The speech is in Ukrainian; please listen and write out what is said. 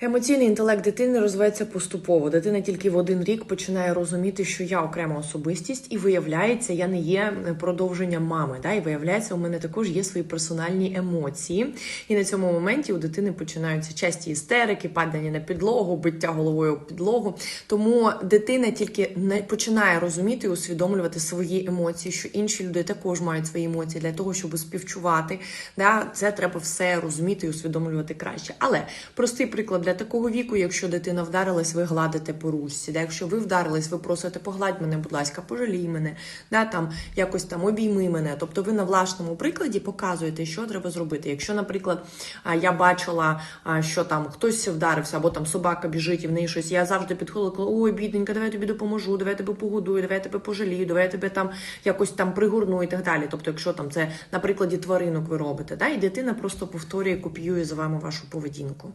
Емоційний інтелект дитини розвивається поступово. Дитина тільки в один рік починає розуміти, що я окрема особистість, і виявляється, я не є продовженням мами. Да? І виявляється, у мене також є свої персональні емоції. І на цьому моменті у дитини починаються часті істерики, падання на підлогу, биття головою об підлогу. Тому дитина тільки не починає розуміти і усвідомлювати свої емоції, що інші люди також мають свої емоції для того, щоб співчувати. Да? Це треба все розуміти і усвідомлювати краще. Але простий приклад для такого віку, якщо дитина вдарилась, ви гладите по ручці. Да? Якщо ви вдарились, ви просите погладь мене, будь ласка, пожалій мене, да? там якось там обійми мене. Тобто ви на власному прикладі показуєте, що треба зробити. Якщо, наприклад, я бачила, що там хтось вдарився, або там собака біжить і в неї щось, я завжди підходила, казала, ой, бідненька, давай я тобі допоможу, давай я тебе погодую, давай я тебе пожалію, давай я тебе там якось там пригорну і так далі. Тобто, якщо там це на прикладі тваринок ви робите, да? і дитина просто повторює, копіює за вами вашу поведінку.